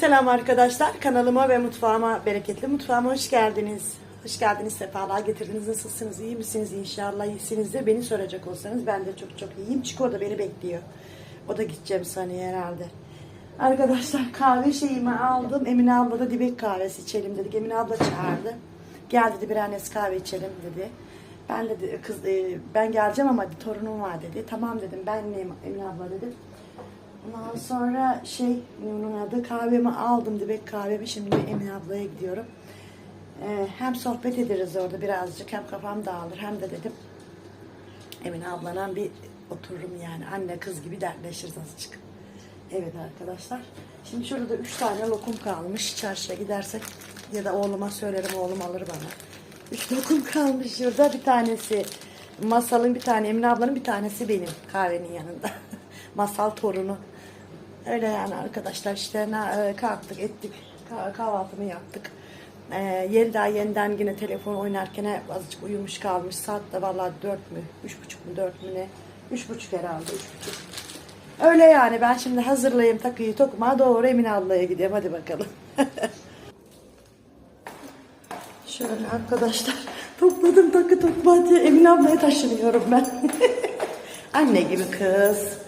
Selam arkadaşlar. Kanalıma ve mutfağıma, bereketli mutfağıma hoş geldiniz. Hoş geldiniz, sefalar getirdiniz. Nasılsınız? İyi misiniz? İnşallah iyisinizdir. Beni soracak olsanız ben de çok çok iyiyim. Çiko da beni bekliyor. O da gideceğim saniye herhalde. Arkadaşlar kahve şeyimi aldım. Emine abla da dibek kahvesi içelim dedik. Emine abla çağırdı. Gel dedi bir annesi kahve içelim dedi. Ben dedi kız e, ben geleceğim ama torunum var dedi. Tamam dedim ben neyim Emine abla dedim. Ondan sonra şey onun adı kahvemi aldım dibek kahvemi şimdi Emine ablaya gidiyorum. Ee, hem sohbet ederiz orada birazcık hem kafam dağılır hem de dedim Emine ablana bir otururum yani anne kız gibi dertleşiriz azıcık. Evet arkadaşlar. Şimdi şurada üç tane lokum kalmış. Çarşıya gidersek ya da oğluma söylerim oğlum alır bana. Üç lokum kalmış şurada. Bir tanesi Masal'ın bir tane Emine ablanın bir tanesi benim kahvenin yanında. Masal torunu. Öyle yani arkadaşlar işte ne- e, kalktık ettik Kah- kahvaltımı yaptık. Ee, Yelda yeniden yine telefon oynarken azıcık uyumuş kalmış. Saat de vallahi dört mü? Üç buçuk mu dört mü ne? Üç buçuk herhalde üç. Öyle yani ben şimdi hazırlayayım takıyı tokuma doğru Emine ablaya gideyim hadi bakalım. Şöyle arkadaşlar topladım takı tokma diye Emine ablaya taşınıyorum ben. Anne gibi kız.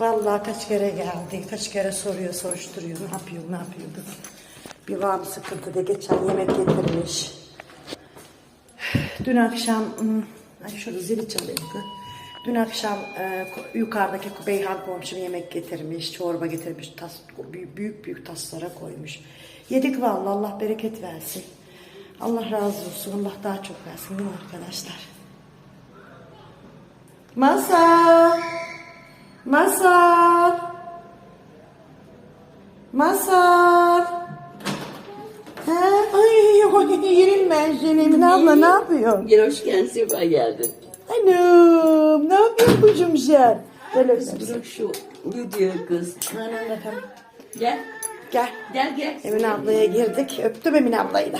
Vallahi kaç kere geldi, kaç kere soruyor, soruşturuyor. Ne yapıyor, ne yapıyor. Bir var mı sıkıntı de geçen yemek getirmiş. Dün akşam, hmm, ay şurada zili çalıyor. kız. Dün akşam e, yukarıdaki Beyhan komşum yemek getirmiş, çorba getirmiş, tas, büyük büyük, büyük taslara koymuş. Yedik vallahi Allah bereket versin. Allah razı olsun, Allah daha çok versin değil mi arkadaşlar? Masal! Masal! Masal! He? Ay, ay seni. Emine abla ne yapıyorsun? Gel hoş geldin, sefa geldin. Anam ne yapıyorsun kuzum sen? Gel. Bırak şu videoyu kız. Anam efendim. Gel, Gel. gel gel. Emine ablaya girdik. Öptüm Emine ablayı da.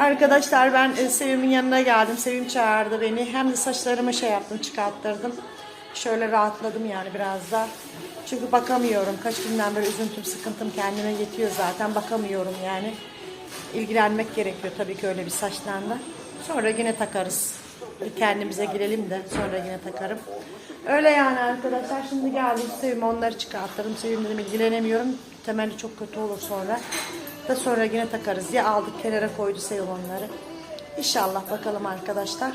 Arkadaşlar ben e, Sevim'in yanına geldim. Sevim çağırdı beni. Hem de saçlarımı şey yaptım, çıkarttırdım. Şöyle rahatladım yani biraz da. Çünkü bakamıyorum. Kaç günden beri üzüntüm, sıkıntım kendime yetiyor zaten. Bakamıyorum yani. İlgilenmek gerekiyor tabii ki öyle bir saçlarla. Sonra yine takarız. Kendimize girelim de sonra yine takarım. Öyle yani arkadaşlar. Şimdi geldim Sevim onları çıkarttırdım. Sevim dedim ilgilenemiyorum. Temelli çok kötü olur sonra. Da sonra yine takarız diye aldık kenara koydu Sevim. İnşallah bakalım arkadaşlar.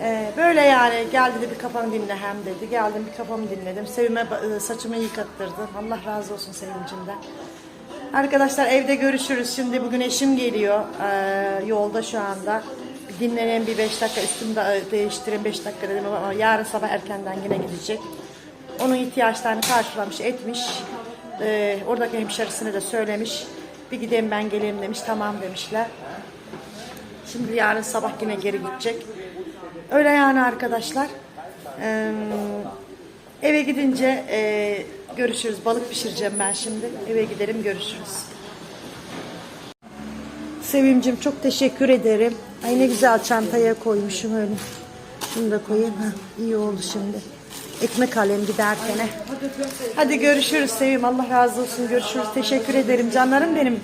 Ee, böyle yani gel dedi bir kafamı dinle hem dedi. Geldim bir kafamı dinledim. Sevime e, saçımı yıkattırdım. Allah razı olsun Sevimcimden. Arkadaşlar evde görüşürüz. Şimdi bugün eşim geliyor. Ee, yolda şu anda. Bir dinleneyim bir 5 dakika üstümü de değiştireyim 5 dakika dedim ama yarın sabah erkenden yine gidecek. Onun ihtiyaçlarını karşılamış etmiş. Ee, oradaki hemşerisine de söylemiş. Bir gideyim ben geleyim demiş. Tamam demişler. Şimdi yarın sabah yine geri gidecek. Öyle yani arkadaşlar. Ee, eve gidince e, görüşürüz. Balık pişireceğim ben şimdi. Eve gidelim görüşürüz. Sevimcim çok teşekkür ederim. Ay ne güzel çantaya koymuşum öyle. Şunu da koyayım. Ha, iyi oldu şimdi. Ekmek alayım giderken. he. Hadi görüşürüz Sevim. Allah razı olsun. Görüşürüz. Teşekkür ederim canlarım benim.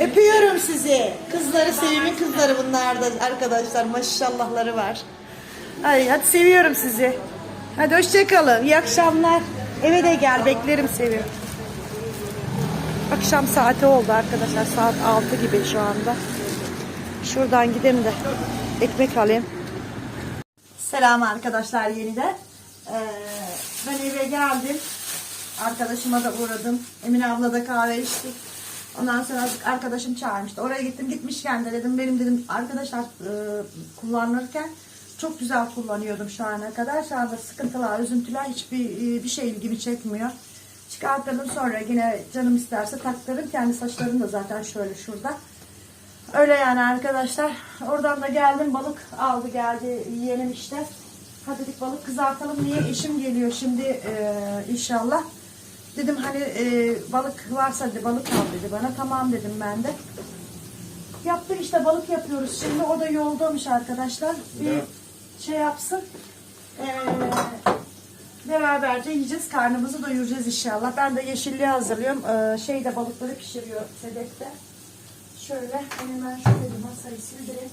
Öpüyorum sizi. Kızları Sevim'in kızları bunlar da arkadaşlar. Maşallahları var. Ay hadi seviyorum sizi. Hadi hoşçakalın. İyi akşamlar. Eve de gel. Beklerim Sevim. Akşam saati oldu arkadaşlar. Saat 6 gibi şu anda. Şuradan gideyim de ekmek alayım. Selam arkadaşlar yeniden. Ee, ben eve geldim. Arkadaşıma da uğradım. Emine abla da kahve içtik. Ondan sonra arkadaşım çağırmıştı. Oraya gittim. Gitmişken de dedim benim dedim arkadaşlar e, kullanırken çok güzel kullanıyordum şu ana kadar. Şu anda sıkıntılar, üzüntüler hiçbir e, bir şey ilgimi çekmiyor. Çıkarttırdım sonra yine canım isterse taktırırım. Kendi saçlarım da zaten şöyle şurada. Öyle yani arkadaşlar. Oradan da geldim balık aldı geldi yiyelim işte. Hadi dedik balık kızartalım. Niye? Eşim geliyor şimdi e, inşallah. Dedim hani e, balık varsa dedi balık al dedi bana. Tamam dedim ben de. Yaptık işte balık yapıyoruz. Şimdi o da yoldaymış arkadaşlar. Bir şey yapsın. E, Beraberce yiyeceğiz. Karnımızı doyuracağız inşallah. Ben de yeşilliği hazırlıyorum. Ee, şeyde balıkları pişiriyor Sedef'te. Şöyle hemen şöyle masayı sildireyim.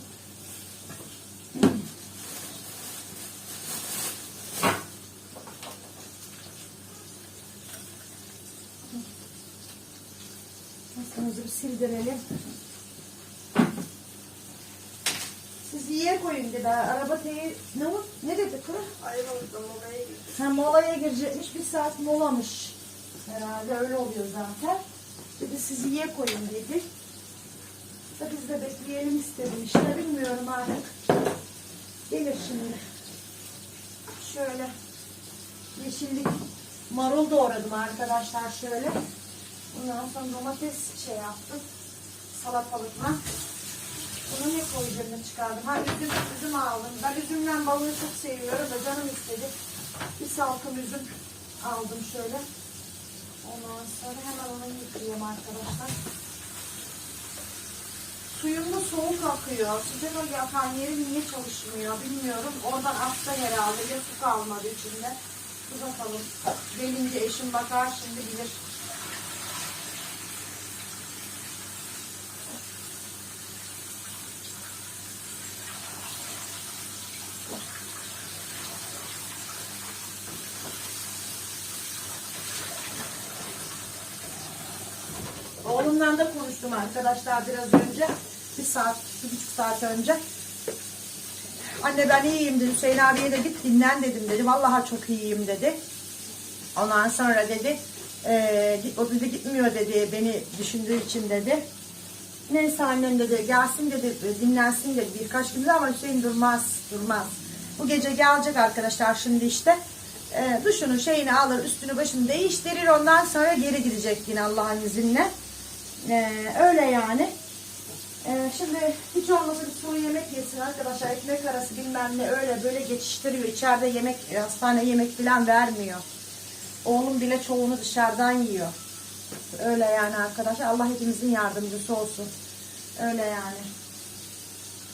Masamızı bir sildirelim. Siz yiye koyun dedi. Araba teyi... Ne o? Ne dedi kız? Ayvalık'ta molaya girdik. Ha, molaya girecekmiş. Bir saat molamış. Herhalde öyle oluyor zaten. Dedi sizi ye koyun dedi. Da biz de bekleyelim istedim işte. Bilmiyorum artık. Gelir şimdi. Şöyle yeşillik marul doğradım arkadaşlar şöyle. Ondan sonra domates şey yaptım. Salatalıkla. Bunu ne koyacağımı çıkardım. Ha üzüm, üzüm aldım. Ben üzümle balığı çok seviyorum da canım istedi. Bir salkım üzüm aldım şöyle. Ondan sonra hemen onu yıkayayım arkadaşlar. Suyum da soğuk akıyor. Sıcak o yakan yeri niye çalışmıyor bilmiyorum. Oradan aksa herhalde ya su kalmadı içinde. Dur bakalım. Gelince eşim bakar şimdi bilir. Arkadaşlar biraz önce. Bir saat, bir buçuk saat önce. Anne ben iyiyim dedi. Hüseyin abiye de git dinlen dedim dedi. Vallahi çok iyiyim dedi. Ondan sonra dedi. eee, o dedi gitmiyor dedi. Beni düşündüğü için dedi. Neyse annem dedi gelsin dedi dinlensin dedi birkaç gün ama Hüseyin durmaz durmaz. Bu gece gelecek arkadaşlar şimdi işte. E, duşunu şeyini alır üstünü başını değiştirir ondan sonra geri gidecek yine Allah'ın izniyle. E, öyle yani. E, şimdi hiç olmazsa bir sulu yemek yesin arkadaşlar ekmek arası bilmem ne öyle böyle geçiştiriyor. İçeride yemek e, hastane yemek falan vermiyor. Oğlum bile çoğunu dışarıdan yiyor. Öyle yani arkadaşlar. Allah hepimizin yardımcısı olsun. Öyle yani.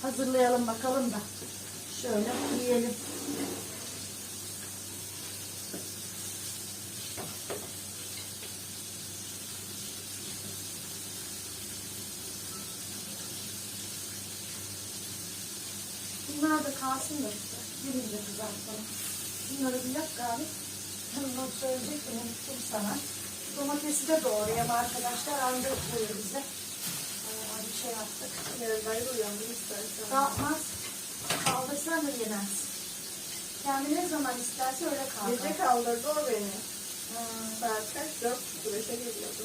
Hazırlayalım bakalım da. Şöyle yiyelim. Bunlar da kalsın da. Gelince kızartalım. Bunları bir yap gari. Bunu söyleyecektim unuttum sana. Domatesi de doğrayayım arkadaşlar. Anca buyur bize. Ee, bir şey yaptık. Yarın ayrı uyandım istersen. Kalkmaz. Kaldırsan da yemez. Kendi ne zaman isterse öyle kalkar. Gece kaldırdı o beni. Hmm, Saat kaç? Dört beşe geliyordu.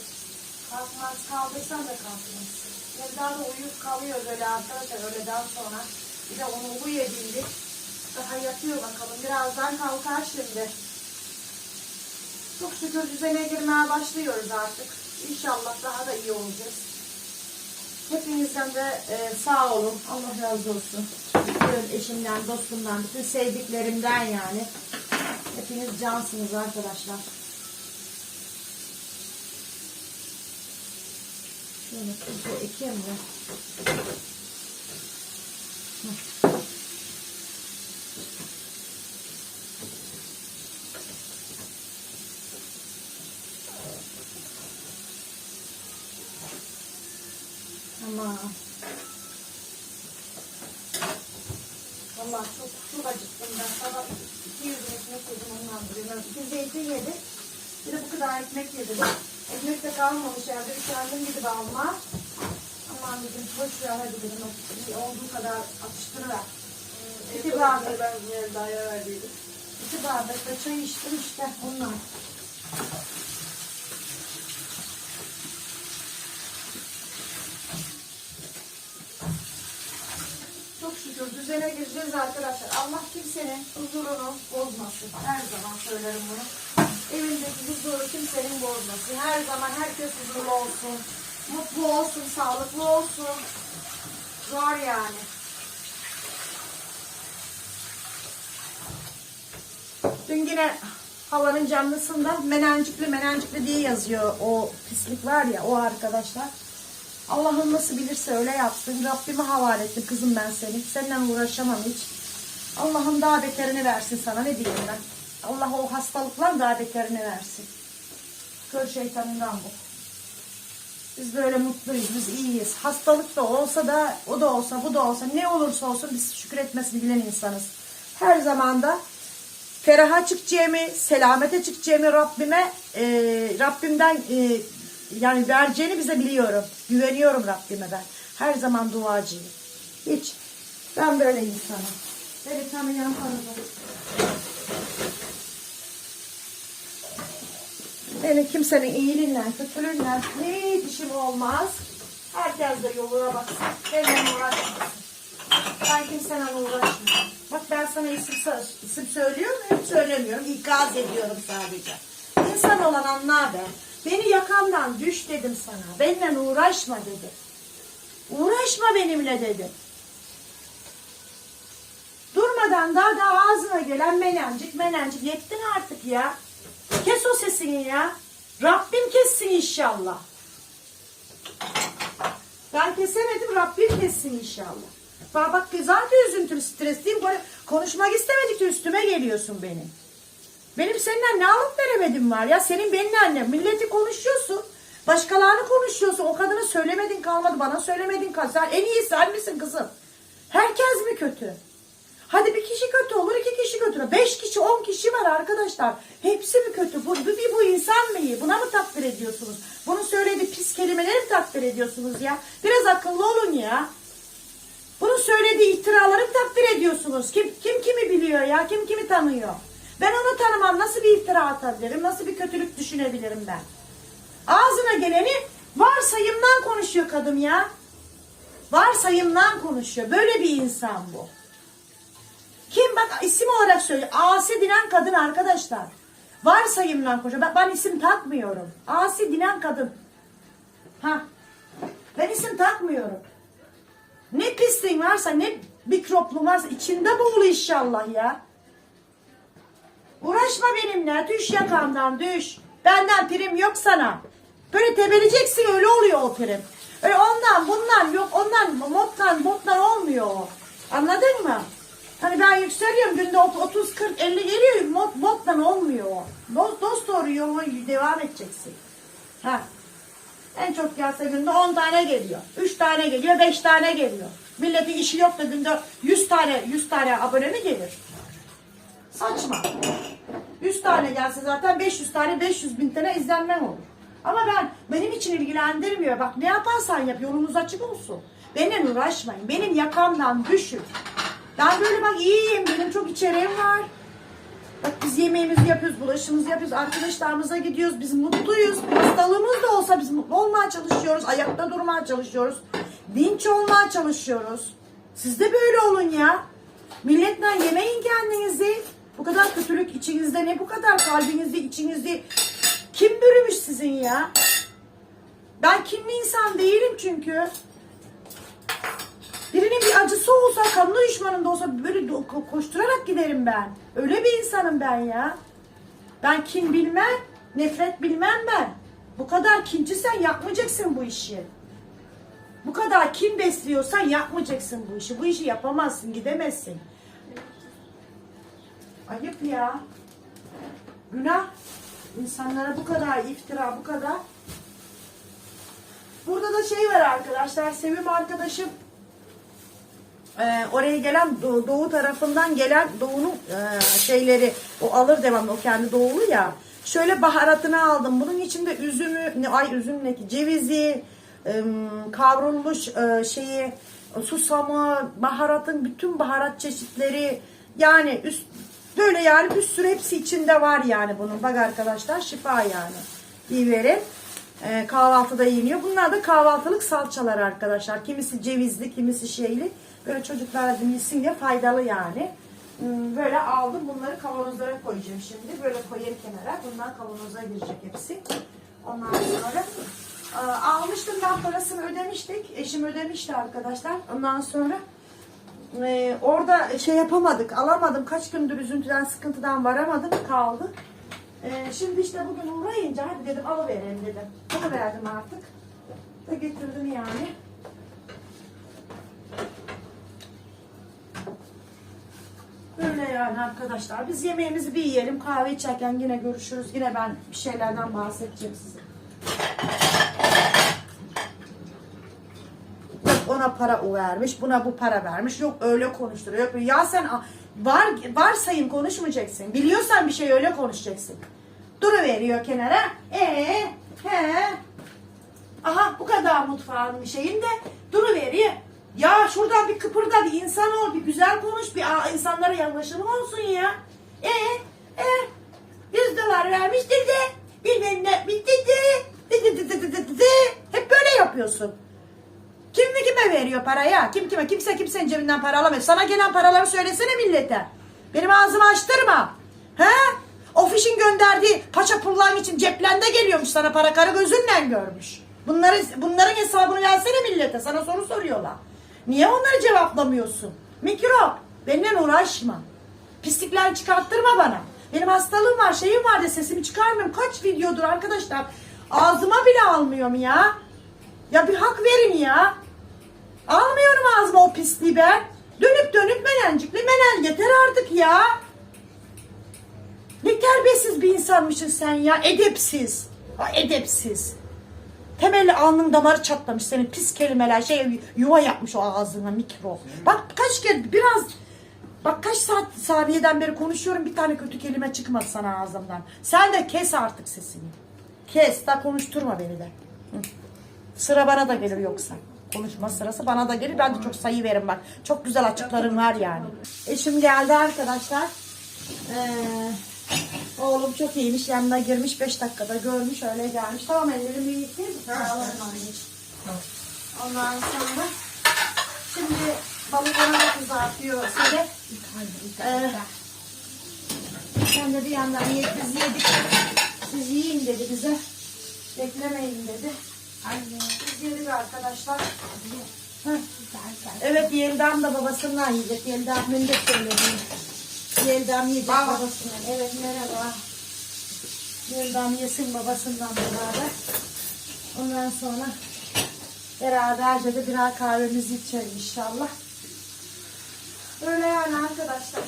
kalkmaz. Kaldırsan da kalkmaz. Ya daha da uyuyup kalıyor böyle arkadaşlar öğleden sonra. Bir de onu uyuyabildik. Daha yatıyor bakalım. Birazdan kalkar şimdi. Çok şükür düzene girmeye başlıyoruz artık. İnşallah daha da iyi olacağız. Hepinizden de e, sağ olun. Allah razı olsun. Bütün eşimden, dostumdan, bütün sevdiklerimden yani. Hepiniz cansınız arkadaşlar. Şöyle tuzu ekeyim de. Ama Vallahi çok çok acıktım ben. Sabah 200 ekmek yedim ondan duruyorum. Yedim. Bir de bu kadar ekmek yedim. Ekmek de kalmamış evde. Üşendim gidip alma. Boş ver hadi dedim. Olduğu kadar atıştırıver. İki bardak, Ben Melda'ya verdiydim. iki bardak da çay içtim işte ondan. Çok şükür düzene gireceğiz arkadaşlar. Allah kimsenin huzurunu bozmasın. Her zaman söylerim bunu. Evindeki huzuru kimsenin bozmasın. Her zaman herkes huzurlu olsun. Mutlu olsun, sağlıklı olsun. Zor yani. Dün yine havanın canlısında menencikli menencikli diye yazıyor o pislik var ya o arkadaşlar. Allah'ım nasıl bilirse öyle yapsın. Rabbime havale ettim kızım ben seni. Seninle uğraşamam hiç. Allah'ım daha beterini versin sana ne diyeyim ben. Allah o hastalıklar daha beterini versin. Kör şeytanından bu. Biz böyle mutluyuz, biz iyiyiz. Hastalık da olsa da, o da olsa, bu da olsa, ne olursa olsun biz şükretmesini bilen insanız. Her zaman da feraha çıkacağımı, selamete çıkacağımı Rabbime, e, Rabbimden e, yani vereceğini bize biliyorum. Güveniyorum Rabbime ben. Her zaman duacıyım. Hiç. Ben böyle insanım. Beni tanıyan tanıdı. Benim kimsenin iyiliğiyle, kötülüğüyle hiç işim olmaz. Herkes de yoluna baksın. Benimle uğraşmasın. Ben kimseyle uğraşmıyorum. Bak ben sana isim, isim söylüyorum, hep söylemiyorum. İkaz ediyorum sadece. İnsan olan anla be. Beni yakamdan düş dedim sana. Benimle uğraşma dedim. Uğraşma benimle dedim. Durmadan daha da ağzına gelen menencik menencik yettin artık ya. Kes o sesini ya. Rabbim kessin inşallah. Ben kesemedim Rabbim kessin inşallah. Bak bak zaten üzüntülü stresliyim. Böyle konuşmak istemedikçe üstüme geliyorsun benim. Benim seninle ne alıp veremedim var ya. Senin benimle annem. Milleti konuşuyorsun. Başkalarını konuşuyorsun. O kadına söylemedin kalmadı. Bana söylemedin kalmadı. Sen en iyi sen misin kızım? Herkes mi kötü? Hadi bir kişi kötü olur, iki kişi kötü. Beş kişi, on kişi var arkadaşlar. Hepsi mi kötü? Bu, bir bu insan mı iyi? Buna mı takdir ediyorsunuz? Bunun söylediği pis kelimeleri mi takdir ediyorsunuz ya? Biraz akıllı olun ya. Bunun söylediği iftiraları mı takdir ediyorsunuz? Kim, kim kimi biliyor ya? Kim kimi tanıyor? Ben onu tanımam. Nasıl bir iftira atabilirim? Nasıl bir kötülük düşünebilirim ben? Ağzına geleni varsayımdan konuşuyor kadın ya. Varsayımdan konuşuyor. Böyle bir insan bu. Kim bak isim olarak söylüyor. Asi dinen kadın arkadaşlar. Varsayımdan konuşuyor. Ben, ben isim takmıyorum. Asi dinen kadın. Ha. Ben isim takmıyorum. Ne pisliğin varsa ne mikropluğun varsa içinde boğulu inşallah ya. Uğraşma benimle. Düş yakamdan düş. Benden prim yok sana. Böyle tebeleceksin öyle oluyor o prim. Öyle ondan bundan yok ondan moddan bottan olmuyor o. Anladın mı? Hani ben yükseliyorum günde 30 40 50 geliyor mod bottan olmuyor o. Dost, dost doğru yoluna devam edeceksin. Ha. En çok gelse günde 10 tane geliyor. 3 tane geliyor, 5 tane geliyor. Milletin işi yok da günde 100 tane 100 tane abone mi gelir? Saçma. 100 tane gelse zaten 500 tane 500 bin tane izlenmen olur. Ama ben benim için ilgilendirmiyor. Bak ne yaparsan yap yolunuz açık olsun. Benimle uğraşmayın. Benim yakamdan düşün. Ben böyle bak iyiyim. Benim çok içeriğim var. Bak biz yemeğimizi yapıyoruz, bulaşımızı yapıyoruz, arkadaşlarımıza gidiyoruz, biz mutluyuz. Hastalığımız da olsa biz mutlu olmaya çalışıyoruz, ayakta durmaya çalışıyoruz. Dinç olmaya çalışıyoruz. Siz de böyle olun ya. Milletle yemeyin kendinizi. Bu kadar kötülük içinizde ne bu kadar kalbinizde, içinizde. Kim bürümüş sizin ya? Ben kinli insan değilim çünkü. Birinin bir acısı olsa, kanlı düşmanım da olsa böyle koşturarak giderim ben. Öyle bir insanım ben ya. Ben kin bilmem, nefret bilmem ben. Bu kadar kincisen yapmayacaksın bu işi. Bu kadar kin besliyorsan yapmayacaksın bu işi. Bu işi yapamazsın, gidemezsin. Ayıp ya. Günah. İnsanlara bu kadar iftira, bu kadar. Burada da şey var arkadaşlar. Sevim arkadaşım ee, oraya gelen doğu, doğu tarafından gelen doğunun e, şeyleri o alır devamlı o kendi doğulu ya. Şöyle baharatını aldım. Bunun içinde üzümü, ne ay üzüm ne ki cevizi, e, kavrulmuş e, şeyi, susamı, baharatın bütün baharat çeşitleri yani üst böyle yani bir sürü hepsi içinde var yani bunun. Bak arkadaşlar şifa yani. İyi verin. E, kahvaltıda yeniyor. Bunlar da kahvaltılık salçalar arkadaşlar. Kimisi cevizli, kimisi şeyli. Böyle çocuklara yesin diye faydalı yani. Hmm, Böyle aldım. Bunları kavanozlara koyacağım şimdi. Böyle koyayım kenara. Bunlar kavanoza girecek hepsi. Ondan sonra e, almıştım ben parasını ödemiştik. Eşim ödemişti arkadaşlar. Ondan sonra e, orada şey yapamadık. Alamadım. Kaç gündür üzüntüden, sıkıntıdan varamadım. Kaldı. E, şimdi işte bugün uğrayınca hadi dedim alıverelim dedim. Alıverdim artık. Da getirdim yani. Öyle yani arkadaşlar. Biz yemeğimizi bir yiyelim. Kahve içerken yine görüşürüz. Yine ben bir şeylerden bahsedeceğim size. Yok ona para o vermiş, buna bu para vermiş. Yok öyle konuşturuyor. Yok, ya sen var varsayım konuşmayacaksın. Biliyorsan bir şey öyle konuşacaksın. Duru veriyor kenara. Ee, he. Aha bu kadar mutfağın bir şeyin de duru veriyor. Ya şuradan bir kıpırda bir insan ol, bir güzel konuş, bir insanlara yaklaşımın olsun ya. E, e, 100 dolar vermiş dedi. Bilmem ne dedi. Dedi, dedi, dedi, dedi. Hep böyle yapıyorsun. Kim mi kime veriyor paraya? Kim kime? Kimse kimsenin cebinden para alamıyor. Sana gelen paraları söylesene millete. Benim ağzımı açtırma. He? O fişin gönderdiği paça pullan için ceplende geliyormuş sana para karı gözünle görmüş. Bunları, bunların hesabını versene millete. Sana soru soruyorlar. Niye onları cevaplamıyorsun? Mikrop. Benimle uğraşma. Pislikler çıkarttırma bana. Benim hastalığım var, şeyim var de sesimi çıkarmıyorum. Kaç videodur arkadaşlar. Ağzıma bile almıyorum ya. Ya bir hak verin ya. Almıyorum ağzıma o pisliği ben. Dönüp dönüp menencikli menen yeter artık ya. Ne terbiyesiz bir insanmışsın sen ya. Edepsiz. Ha, edepsiz. Temelli alnın damarı çatlamış senin pis kelimeler şey yuva yapmış o ağzına mikro. Bak kaç kere biraz bak kaç saat saniyeden beri konuşuyorum bir tane kötü kelime çıkmadı sana ağzımdan. Sen de kes artık sesini. Kes da konuşturma beni de. Hı. Sıra bana da gelir yoksa. Konuşma sırası bana da gelir. Ben de çok sayı verim bak. Çok güzel açıklarım var yani. Eşim geldi arkadaşlar. Ee, oğlum çok iyiymiş. Yanına girmiş. 5 dakikada görmüş. Öyle gelmiş. Tamam ellerimi yıkayayım. Tamam. Ondan sonra şimdi balık ona da kızartıyor. Sede. Ee, sen de bir yandan ye, biz yedik. Siz yiyin dedi bize. Beklemeyin dedi. Biz yedik arkadaşlar. Evet Yeldam da babasından yiyecek. Yeldam'ın de söyledi. Yeldam yiyecek babasından. Evet merhaba. Yeldam yesin babasından beraber. Ondan sonra beraberce de birer kahvemizi içelim inşallah. Öyle yani arkadaşlar.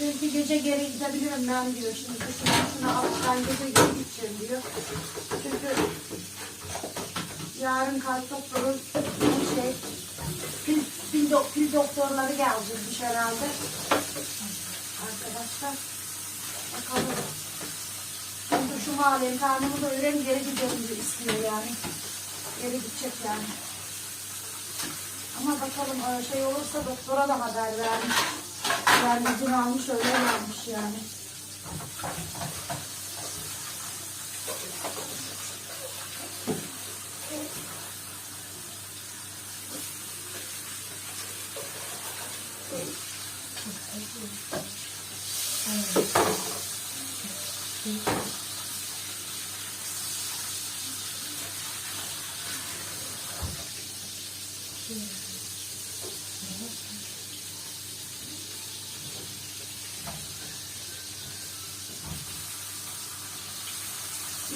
Çünkü gece geri gidebiliyorum ben diyor. Şimdi şunu şuna alıp ben gece geri gideceğim diyor. Çünkü yarın doktoru şey pil, pil, do- pil doktorları gelecekmiş herhalde. Arkadaşlar bakalım. Şimdi şu mahallenin karnımı doyurayım geri gidelim istiyor yani. Geri gidecek yani. Ama bakalım şey olursa doktora da haber vermiş. İzin almış öyle vermiş yani.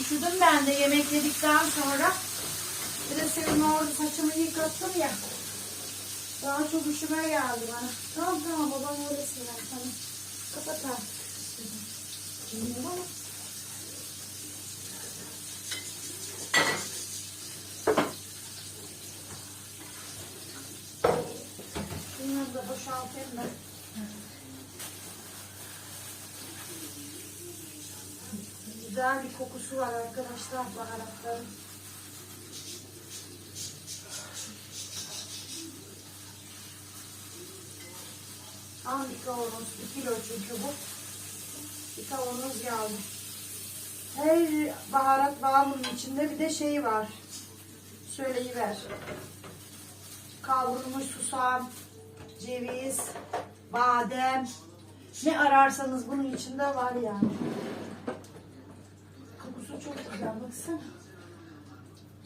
Üşüdüm ben de yedikten sonra. Bir senin orada saçımı yıkattım ya. Daha çok üşüme geldi bana. Tamam tamam babam öylesin ben sana. Kapat artık. Bilmiyorum ama. Bunları da boşaltayım da. Güzel bir kokusu var arkadaşlar baharatların. Tam bir kavanoz, bir kilo çünkü bu. Bir kavanoz geldi. Her baharat var bunun içinde bir de şey var. Söyleyiver. Kavrulmuş susam, ceviz, badem. Ne ararsanız bunun içinde var yani. Baksana.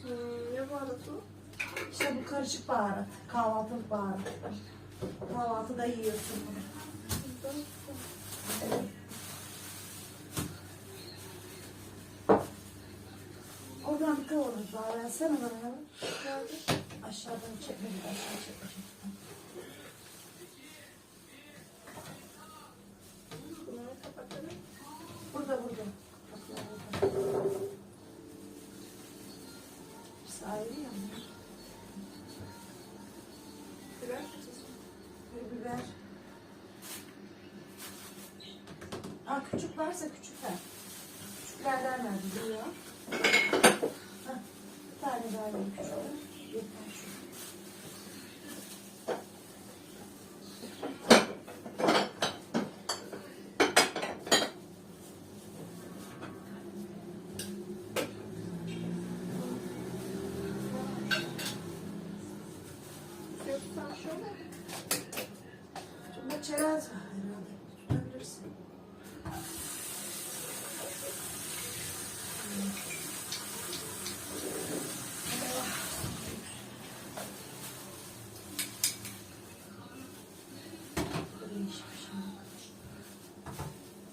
Hmm, ne baharatı? İşte bu karışık baharat. Kahvaltılık baharat. Kahvaltıda yiyorsun bunu. Evet. kavanoz var. Versene bana. Aşağıdan çekme bir de aşağı çekme. Varsa küçük ver. Küçüklerden ver bize ya. Hah, Bir tane daha vereyim küçükten. Yeter şu. Yoksa şöyle. Bunda çerez var herhalde. Tutabilirsin.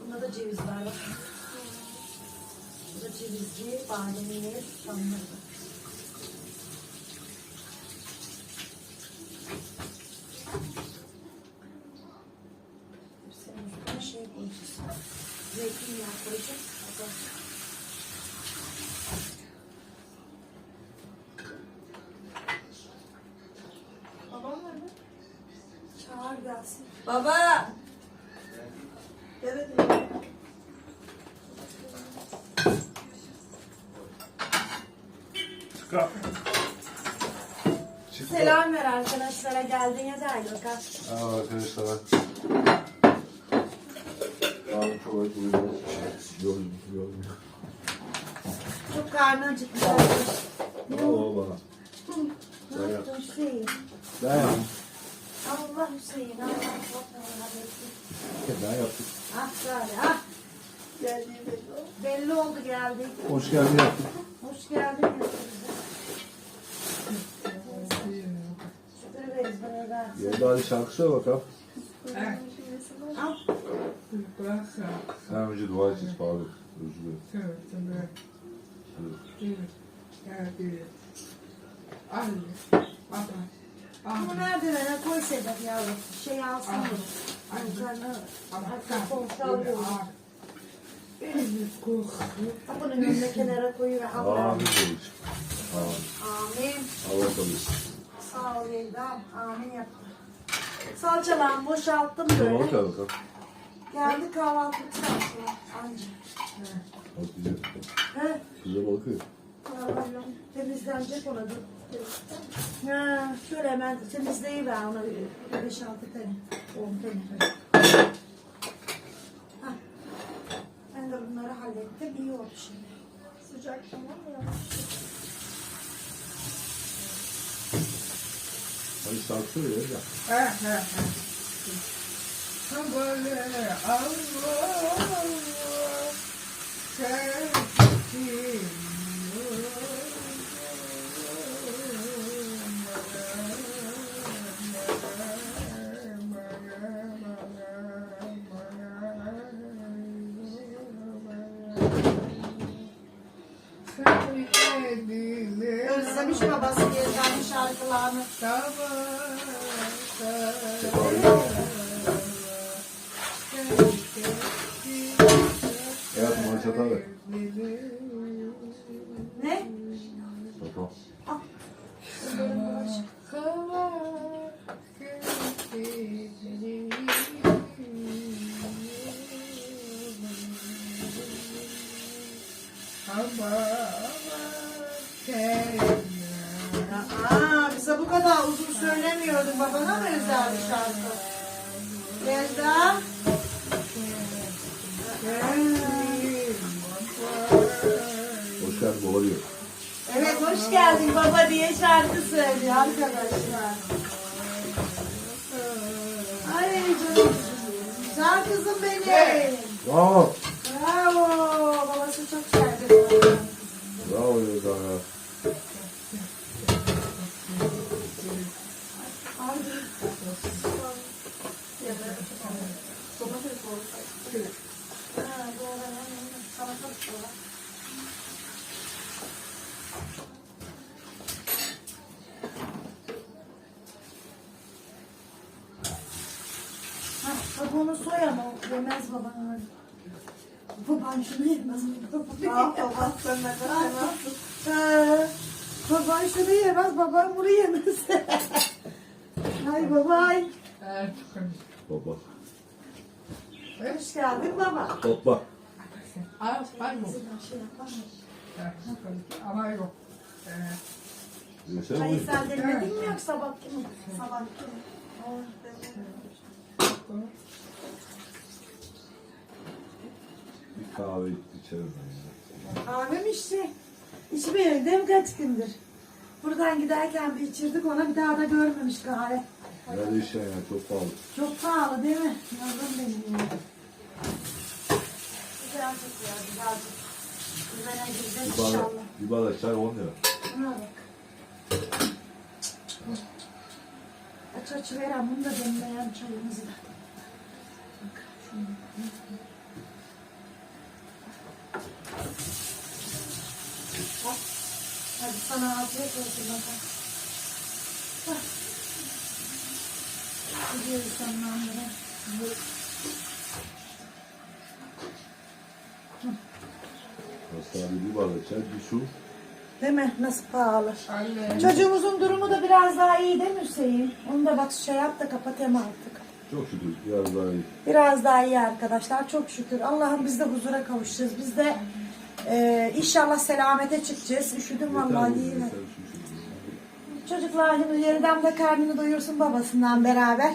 Bunda da ceviz var. Bu da cevizli, bademli, susamlı. Hepsinin üstüne şey koyacağız. Zeytinyağı koyacağız. Gelsin. Baba! Çıkar. Çıkar. Selam ver arkadaşlara geldin ya da hadi bakalım. Aa, arkadaşlar. Abi çok acı. Çok karnı acıkmış. Ne o bana? Ne yaptın Hüseyin? Ben yaptım. Allah Hüseyin. Allah Allah. Ben yaptım. Ah böyle ah. Geldiği belli oldu. Belli oldu geldik. Hoş geldin yaptım. Hoş geldin. Şükür veririz bana versin. Yolda hadi şarkı söyle bakalım. Al. Sen önce dua edeceğiz pardon. Özür dilerim. Bunu merdivene koy Sedat yavrum. Şey alsın bunu. Yukarına arka komşu. Kapının önüne kenara koyuver. Al Amin. Amin. Amin. Allah kabul Sağ ol Yeldam. Amin yaptı. Salçalan boşalttım Tamam böyle. bakalım. bakalım. Geldi kahvaltılık salçalar. Anca. Bak güzel. He. Güzel bakıyor. Temizlenecek ona da. Ha, şöyle hemen temizleyiver ona bir 5-6 tane. 10 tane. Hah. Ben de bunları hallettim. İyi oldu şimdi. Sıcak tamam mı? Şarkı söyle ya. Özlemiş babası Gezden'in şarkılarını. Evet, çatal ver. Ne? Çatal. Özel bir şarkı? Gezden. Hoş geldin. Evet hoş geldin baba diye şarkı söylüyor arkadaşlar. Kabuğunu soy ama yemez baban. Baban şunu yemez. Ah baban sen ne Baban şunu yemez, baban bunu yemez. Hay babay. Baba. Ee, Hoş geldin baba. Baba. Ama yok. Yesene Hayır sen demedin mi yoksa bak kim? Sabah kim? Bir kahve içerim ben ya. Kahve mi içti? İçmiyor değil mi kaç gündür? Buradan giderken bir içirdik ona bir daha da görmemiş kahve. Nerede işen ya çok pahalı. Çok pahalı değil mi? Yavrum benim ya. Güzel çok güzel, güzelcik. Güzel gireceğiz Bir inşallah. bir bardak çay 10 lira. Buna. Aç aç verem bunu da demleyen çayımızı da. Bak şunu. Bak. Hadi sana afiyet olsun bakalım. Bak. Gidiyoruz sonlandırı. Hastane bir bardak çay, bir su. Değil mi? Nasıl pahalı. Anne. Çocuğumuzun durumu da biraz daha iyi değil mi Hüseyin? Onu da bak şey yap da kapatayım artık. Çok şükür biraz daha iyi. Biraz daha iyi arkadaşlar. Çok şükür. Allah'ım biz de huzura kavuşacağız. Biz de e, inşallah selamete çıkacağız. Üşüdüm vallahi iyi mi? yeter, şükür. Çocuklar şimdi yerden de karnını doyursun babasından beraber.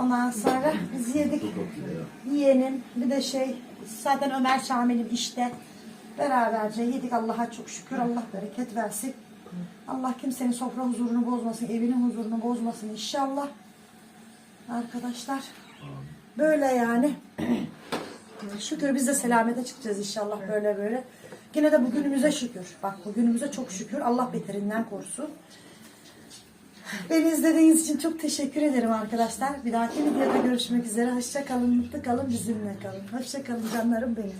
Ondan sonra biz yedik. Çok ya. Bir de şey zaten Ömer Şamil'im işte. Beraberce yedik Allah'a çok şükür. Allah bereket versin. Allah kimsenin sofra huzurunu bozmasın, evinin huzurunu bozmasın inşallah. Arkadaşlar. Böyle yani. şükür biz de selamete çıkacağız inşallah böyle böyle. Yine de bugünümüze şükür. Bak bugünümüze çok şükür. Allah beterinden korusun. Beni izlediğiniz için çok teşekkür ederim arkadaşlar. Bir dahaki videoda görüşmek üzere. Hoşça kalın, mutlu kalın, bizimle kalın. Hoşça kalın canlarım benim.